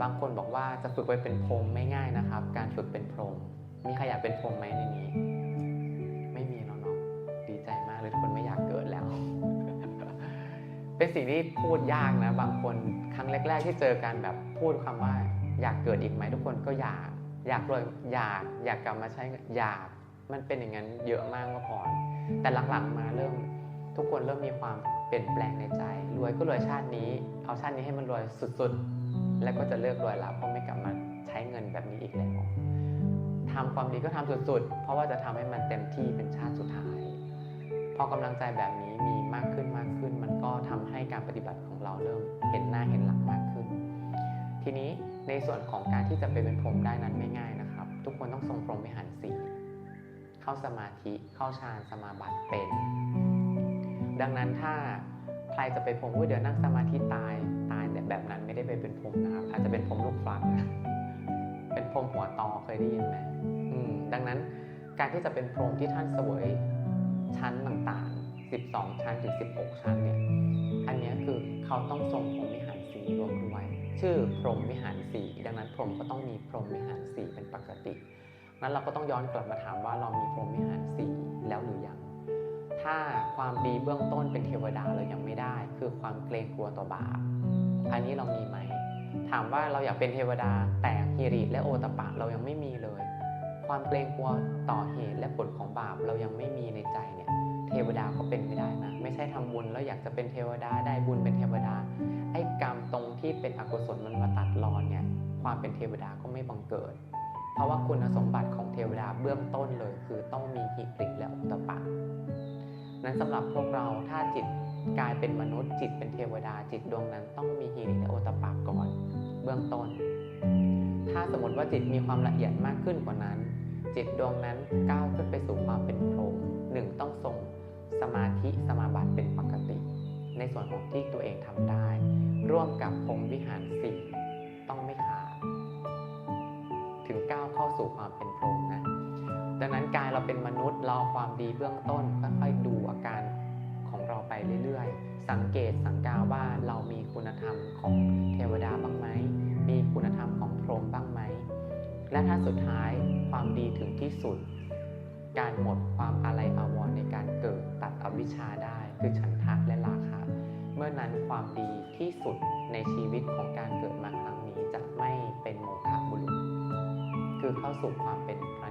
บางคนบอกว่าจะฝึกไปเป็นพรมไม่ง่ายนะครับ การฝึกเป็นพรมมีใครอยากเป็นพรมไหมในนี้ ไม่มีเนาะเนาะดีใจมากเลยทุกคนไม่อยากเกิดแล้ว เป็นสิ่งที่พูดยากนะ บางคนครั้งแรก ๆ ที่เจอกันแบบพูดคำว่า อยากเกิดอีกไหมทุกคนก็อยาก อยากรวยอยากอยากกลับมาใช้อยาก มันเป็นอย่างนั้นเยอะมากเมื่อก่อน แต่หลังๆมาเริ่มทุกคนเริ่มมีความเปลี่ยนแปลงในใจ รวยก็รวยชาตินี้ เอาชาตินี้ให้มันรวยสุดๆ แล้วก็จะเลิกรวยล้วเพราะไม่กลับมาใช้เงินแบบนี้อีกแล้วทำความดีก็ทำสุดๆ เพราะว่าจะทำให้มันเต็มที่เป็นชาติสุดท้าย พอกำลังใจแบบนี้มีมากขึ้นมากขึ้น มันก็ทำให้การปฏิบัติของเราเริ่มเห็นหน้าเห็นหลังมากขึ้น ทีนี้ในส่วนของการที่จะไปเป็นพรมได้นั้นไม่ง่ายนะครับ ทุกคนต้องทรงพรหมวิหารสีเข้าสมาธิเข้าฌานสมาบัติเป็น ดังนั้นถ้าใครจะไปพรมว่าเดี๋ยวนั่งสมาธิตายตายแต่แบบนั้น ได้ไปเป็นพรมนะครับ อาจจะเป็นพรมลูกฟักนะเป็นพรมหัวตอเคยได้ยินไหมมดังนั้นการที่จะเป็นพรมที่ท่านเสวยชั้นต่างๆ 12 ชั้นถึง 16 ชั้นเนี่ย อันนี้คือเขาต้องทรงพรมวิหารสีรวมด้วย ชื่อพรมวิหารสีดังนั้นพรมก็ต้องมีพรมวิหารสีเป็นปกติ นั้นเราก็ต้องย้อนกลับมาถามว่าเรามีพรมวิหารสีแล้วหรือยัง ถ้าความดีเบื้องต้นเป็นเทวดาเรายังไม่ได้ คือความเกรงกลัวต่อบาป อันนี้เรามีไหม ถามว่าเราอยากเป็นเทวดา แต่ฮิริและโอตปปะเรายังไม่มีเลย ความเกรงกลัวต่อเหตุและผลของบาปเรายังไม่มีในใจเนี่ย เทวดาก็เป็นไม่ได้นะ ไม่ใช่ทำบุญแล้วอยากจะเป็นเทวดาได้บุญเป็นเทวดา ไอ้กรรมตรงที่เป็นอกุศลมันมาตัดรอนเนี่ย ความเป็นเทวดาก็ไม่บังเกิด เพราะว่าคุณสมบัติของเทวดาเบื้องต้นเลย คือต้องมีหิริและโอตตปปะ นั้นสำหรับพวกเราถ้าจิตกลายเป็นมนุษย์จิตเป็นเทวดาจิตดวงนั้นต้องมีหิริและโอตปปะก่อนเบื้องต้น ถ้าสมมติว่าจิตมีความละเอียดมากขึ้นกว่านั้น จิตดวงนั้นก้าวขึ้นไปสู่ความเป็นพรหมหนึ่งต้องทรงสมาธิสมาบัติเป็นปกติ ในส่วนของที่ตัวเองทำได้ ร่วมกับพรมวิหารสี่ต้องไม่ขาดถึงก้าวเข้าสู่ความเป็นพรหมนะดังนั้นกาย เราเป็นมนุษย์รอความดีเบื้องต้นค่อยๆดูอาการของเราไปเรื่อยๆ สังเกตสังกาว่าเรามีคุณธรรมของเทวดาบ้างไหม มีคุณธรรมของพรหมบ้างไหม และถ้าสุดท้ายความดีถึงที่สุด การหมดความอะไรอาวรณ์ในการเกิดตัดอวิชชาได้คือฉันทะและราคะเมื่อนั้นความดีที่สุดในชีวิตของการเกิดมาครั้งนี้จะไม่เป็นโมฆะบุรุษ คือเข้าสู่ความเป็นพระ